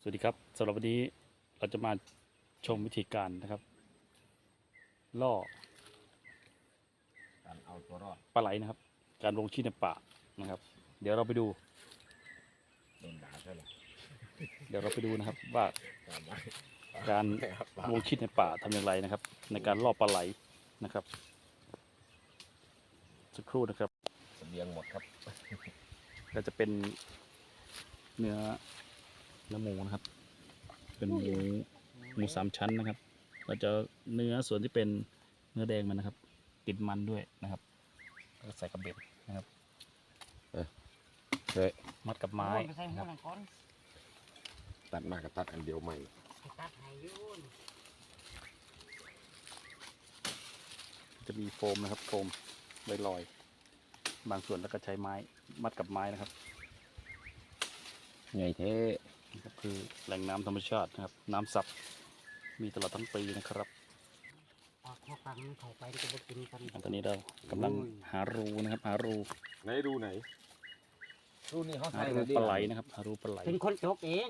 สวัสดีครับสำหรับวันนี้เราจะมาชมวิธีการนะครับ ล่อการเอาตัวรอดปลาไหลนะครับ การลงชีพในป่านะครับ เดี๋ยวเราไปดูโดนด่าใช่ไหมเดี๋ยวเราไปดูนะครับ ว่าตามมาการลงชีพในป่าทำอย่างไรนะครับ ในการล่อปลาไหลนะครับสักครู่นะครับเสบียงหมดครับ ก็จะเป็นเนื้อ เนื้อหมูนะครับ เป็นหมูหมูสามชั้นนะครับ เราจะเนื้อส่วนที่เป็นเนื้อแดงมันนะครับ ติดมันด้วยนะครับแล้วก็ใส่กระเบ็ดนะครับเฮ้ยมัดกับไม้ไปใส่หันะควรับหนังก้อนตัดมากับตัดอันเดียวใหม่ไปตัดให้อยุ่นจะมีโฟมนะครับ โฟมใบลอย บางส่วนแล้วก็ใช้ไม้ มัดกับไม้นะครับ ไงเท่ นี่ครับคือแหล่งน้ำธรรมชาตินะครับ น้ำซับมีตลอดทั้งปีนะครับปากข้อฟังเขาไปก็บ่กินกันอันตอนนี้เรากำลังหารูนะครับ หารูไหนดูไหนดูนี่เขาหาใส่รูปลาไหลนะครับ หารูปลาไหลเป็นคนจกเอง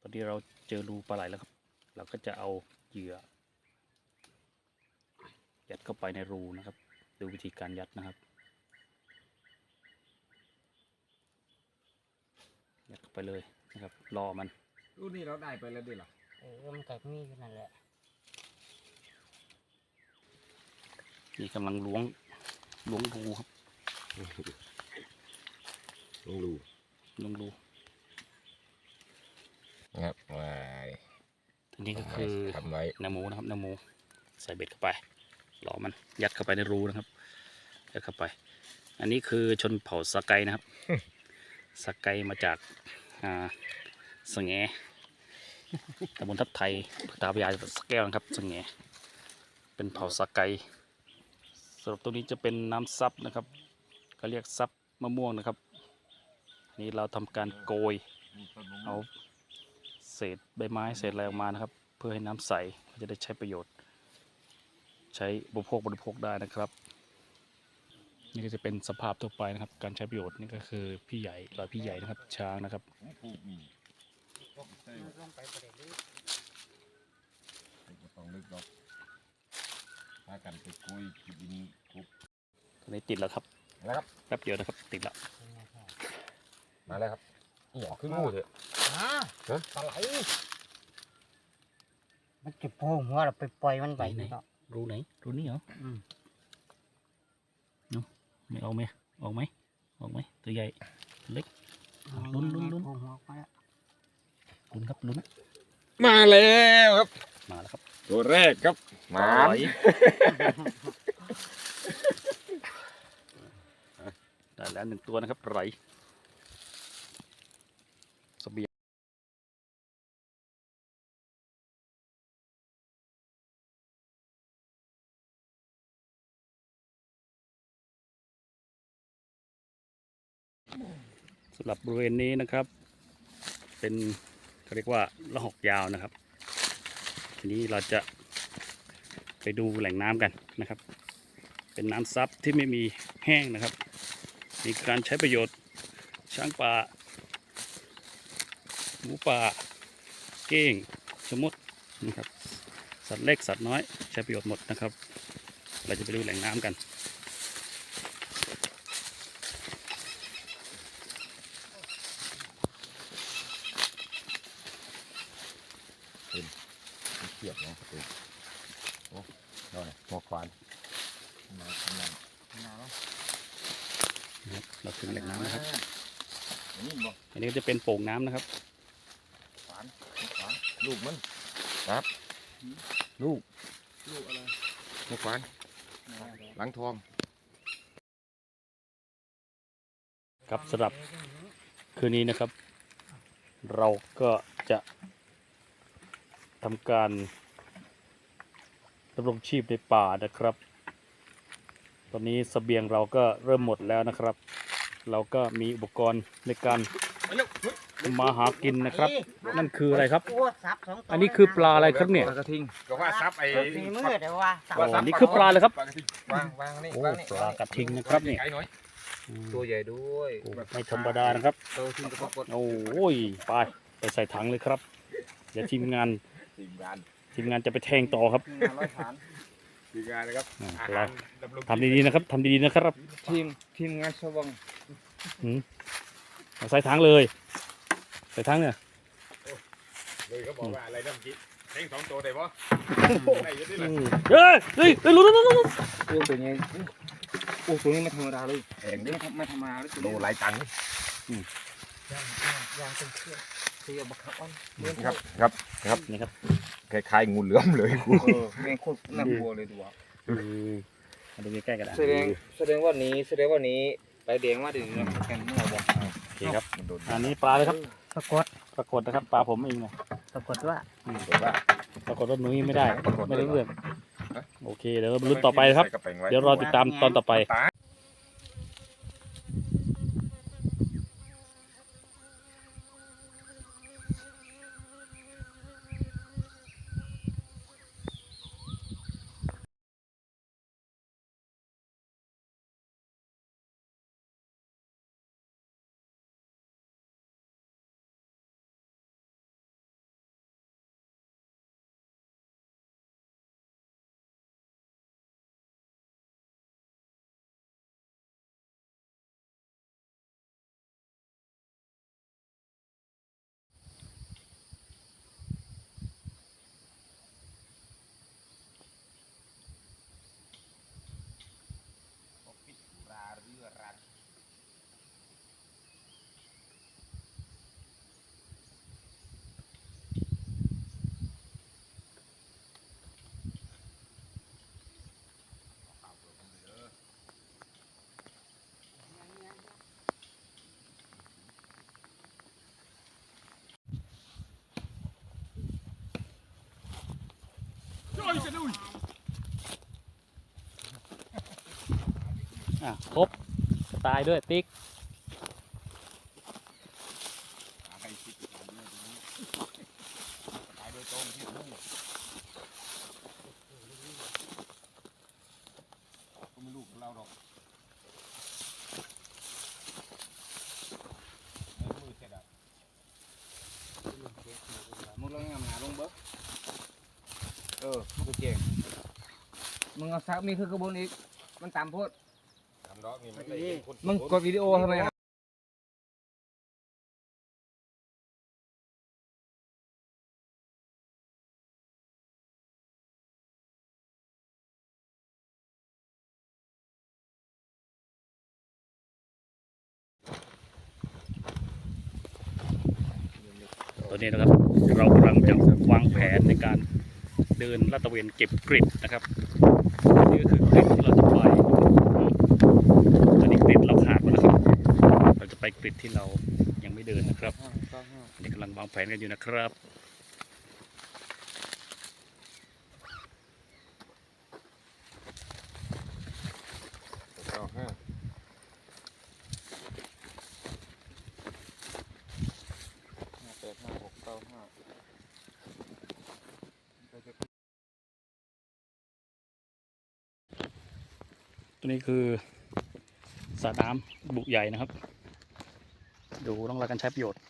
ตอนนี้เราเจอรูปลาไหลแล้วครับ เราก็จะเอาเหยื่อยัดเข้าไปในรูนะครับ ดูวิธีการยัดนะครับยัดเข้าไปเลย นะครับรอมันดูนี่เราได้ไปแล้วดิล่ะเออมันก็มีอยู่นั่นแหละนี่กำลังล้วงล้วงรูครับลองดูล้วงรูครับว้ายทีนี้ก็คือทำไว้เนื้อหมูนะครับเนื้อหมูใส่เบ็ดเข้าไปรอมันยัดเข้าไปในรูนะครับยัดเข้าไป อันนี้คือชนเผ่าสกไกนะครับสกไกมาจาก อ่าสงแงตำบลทับไทยตาพยาสแก้วนะครับสงแงเป็นเผ่าสกไกสำหรับตรงนี้จะเป็นน้ำซับนะครับก็เรียกซับมะม่วงนะครับนนี้เราทำการโกยเอาเศษใบไม้เศษอะไรออกมานะครับ เพื่อให้น้ำใสจะได้ใช้ประโยชน์ ใช้บริโภคบริโภคได้นะครับ นี่ก็จะเป็นสภาพทั่วไปนะครับ การใช้ประโยชน์นี่ก็คือพี่ใหญ่รอยพี่ใหญ่นะครับ ช้างนะครับลงไปประเดี๋ยวนี้ต้องลึกดอกพากันไปคุยกินดินคุบตอนนี้ติดแล้วครับแล้วครับแป๊บเดียวนะครับ ติดแล้วเป็นไงพ่อมาแล้วครับนี่ออกขึ้นงูเถอะอ่าฮะปลาไหลมันจะโผล่หัวเราไปปล่อยมันไปไหนเนาะรูไหนรูนี้เหรออืม ไม่ออกไหมออกไหมออกไหมตัวใหญ่ตัวเล็กอะลุ้นลุ้นลุ้นโผล่หัวออกมาแล้วลุ้นครับลุ้นมาแล้วครับ มาแล้วครับ ตัวแรกครับหมาไหลได้แล้วหนึ่งตัวนะครับไหล สำหรับบริเวณนี้นะครับ เป็นเขาเรียกว่าละหอกยาวนะครับ ทีนี้เราจะไปดูแหล่งน้ำกันนะครับ เป็นน้ำซับที่ไม่มีแห้งนะครับ มีการใช้ประโยชน์ช้างป่าหมูป่า เก้งชะมดนะครับ สัตว์เล็กสัตว์น้อยใช้ประโยชน์หมดนะครับ เราจะไปดูแหล่งน้ำกัน เทียบนะโอ้โน่นน่ะหัวควานมาทำงานนะครับเราถึงแหล่งน้ำนะครับอันนี้บอกอันนี้ก็จะเป็นโป่งน้ำนะครับขวานขวานลูกมันครับลูกลูกอะไรหัวควานหลังทองครับสำหรับคืนนี้นะครับ เราก็จะ ทำการดำรงชีพในป่านะครับ ตอนนี้เสบียงเราก็เริ่มหมดแล้วนะครับ เราก็มีอุปกรณ์ในการมาหากินนะครับ นั่นคืออะไรครับตัวสับสองตัวอันนี้คือปลาอะไรครับเนี่ย ปลากระทิงก็ว่าซับไอ้มีมือเดี๋ยวว่าสับโอ้นี่คือปลาเลยครับ ปลากระทิงวางวางนี่โอ้วางนี่ปลากระทิงนะครับนี่ไกลหน่อยอืมตัวใหญ่ด้วยโอ้ไม่ธรรมดานะครับโตทิ้งกระปกดโอ้ยไปไปใส่ถังเลยครับ เดี๋ยวทีมงาน ทีมงานทีมงานจะไปแทงต่อครับทีมงานร้อยฐานทีมงานนะครับอ่าอาเราหารดำรงทำดีๆนะครับทำดีๆนะครับทีมทีมงานสว่างอืมเอาใส่ถังเลยใส่ถังเนี่ยเลยเขาบอกว่าอะไรนะเมื่อกี้แทงสองตัวได้ปะได้เยอะที่อืละมเฮ้ยเฮ้ยเฮ้ยรู้รู้รู้รู้โอ้ตัวนี้โอ้ตัวนี้ไม่ธรรมดาเลยแทงไม่นี่ธรรมไม่ธรรมดาเลยตัวโลนี้หลายตังค์ยางยางยางเป็นเชือก เสียบักครับอ่อนครับครับนี่ครับคล้ายๆงูเหลือมเลยกูเออแม่งโคตรน่ากลัวเลยดูว่าอืมมาดูใกล้ๆกันนะแสดงแสดงว่านี้แสดงว่านี้ไปแดงว่าดึงนะแกนเมื่อบอกโอเคครับ มันโดนอันนี้ปลาเลยครับปรากฏปรากฏนะครับ ปลาผมเองนะปรากฏว่าโดนว่า ปรากฏว่าหนุ้ยไม่ได้ปรากฏ ไม่รู้เรื่องฮะโอเคเดี๋ยวมาลุ้นต่อไปนะครับ ใส่กระเป๋งไว้ เดี๋ยวรอติดตามตอนต่อไป ตา อะครบตายด้วยติ๊กใครคิดอย่างนี้ตายโดยตรงที่นู่นก็ไม่รู้ของเราหรอกไม่มือเสร็จอะมึงลองงามหนาลงเบิ้เออมันก็เก่งมึงเอาซักมีคือกระบวนอีก มันตามโพดทำดอกนี่ มันได้เห็นคนมึงกดวิดีโอทำไมครับตอนนี้นะครับเรากำลังจะวางแผนในการเดินลาดตระเวนเก็บกริดนะครับนี่ก็ ไปกริดที่เรายังไม่เดินนะครับนี่กำลังวางแผนกันอยู่นะครับเก้าห้าแปดห้าหกเก้าห้าตัวนี้คือสระน้ำบุใหญ่นะครับ ดูต้องรักกันใช้ประโยชน์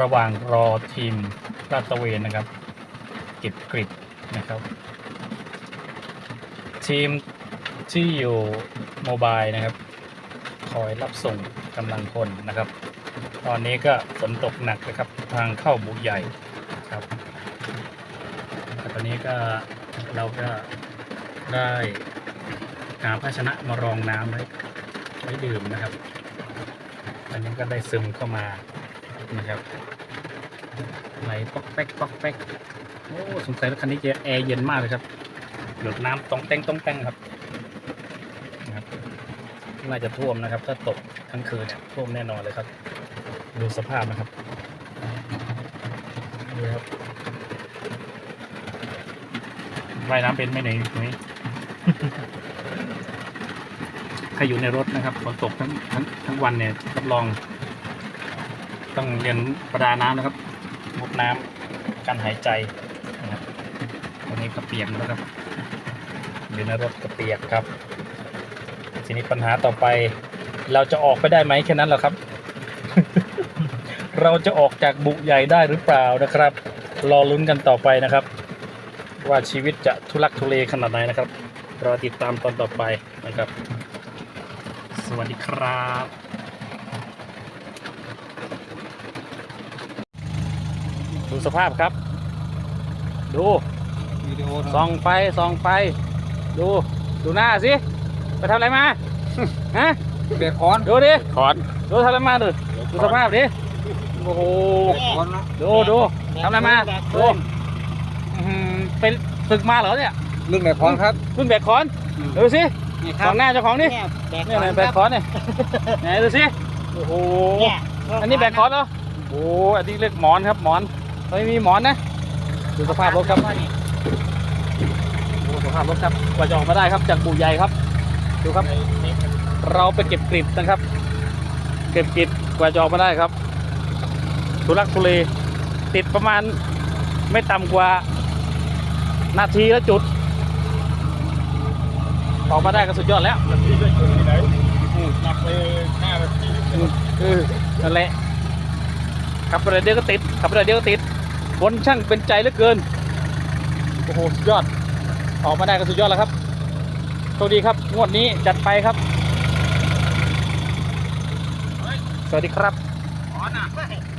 ระหว่างรอทีมลาดตระเวนนะครับเก็บกริดนะครับ ทีมที่อยู่โมบายนะครับ คอยรับส่งกำลังพลนะครับ ตอนนี้ก็ฝนตกหนักนะครับทางเข้าบุใหญ่ครับแต่ตอนนี้ก็เราก็ได้หาภาชนะมารองน้ำไว้ไว้ดื่มนะครับ อันนี้ก็ได้ซึมเข้ามา นะครับไหลป๊อกแป๊กป๊อกแป๊กโอ้สงสัยรถคันนี้จะแอร์เย็นมากเลยครับหยดน้ำต้องแต้งต้องแต้งครับน่าจะท่วมนะครับ ถ้าตกทั้งคืนท่วมแน่นอนเลยครับ ดูสภาพนะครับดูครับว่ายน้ำเป็นไหม่ไหนตรงนี้ใครอยู่ในรถนะครับฝนตกทั้งทั้งทั้งวันเนี่ยรับรอง ต้องเรียนประดาน้ำนะครับงดน้ำการหายใจนะครับวันนี้ก็เปียกแล้วครับอยู่ในรถก็เปียกครับ ทีนี้ปัญหาต่อไป เราจะออกไปได้ไหมแค่นั้นแหละครับ เราจะออกจากบุใหญ่ได้หรือเปล่านะครับ รอลุ้นกันต่อไปนะครับ ว่าชีวิตจะทุลักทุเลขนาดไหนนะครับรอติดตามตอนต่อไปนะครับ สวัสดีครับ สภาพครับ ดูวิดีโอส่องไฟส่องไฟดู ดูหน้าสิ ไปทำอะไรมา ฮะเบรกคอน ดูดิขอนดูทำอะไรมาดูดูสภาพดิโอ้โหคอนนะดูดูทำอะไรมาดูอื้อหือเป็นศึกมาเหรอเนี่ยเรื่องเบรกคอนครับขึ้นแบกคอนดูสินี่คขรัอบงหน้าเจ้าของนี่เนี่ยแบกเนี่ยขไหนองแบกคอนเนี่ยไหนดูสิโอ้โหเนี่ยอันนี้แบกคอนเหรอโอ้อันนี้เรียกหมอนครับหมอน ไม่มีหมอนนะดูสภาพรถครับดูสภาพรถครับกว่าจะออกมาได้ครับจากบูใหญ่ครับ ดูครับ เราไปเก็บกริดนะครับ เก็บกริดกว่าจะออกมาได้ครับทุลักทุเลติดประมาณไม่ต่ำกว่านาทีละจุด ออกมาได้ก็สุดยอดแล้วที่จะอยู่ที่ไหนหนักไปห้านาทีนั่นแหละขับไปเดียวก็ติดขับไปเดียวก็ติด คนช่างเป็นใจเหลือเกิน โอ้โห สุดยอด ออกมาได้ก็สุดยอดแล้วครับโชคดีครับ งวดนี้จัดไปครับ สวัสดีครับคอนอะ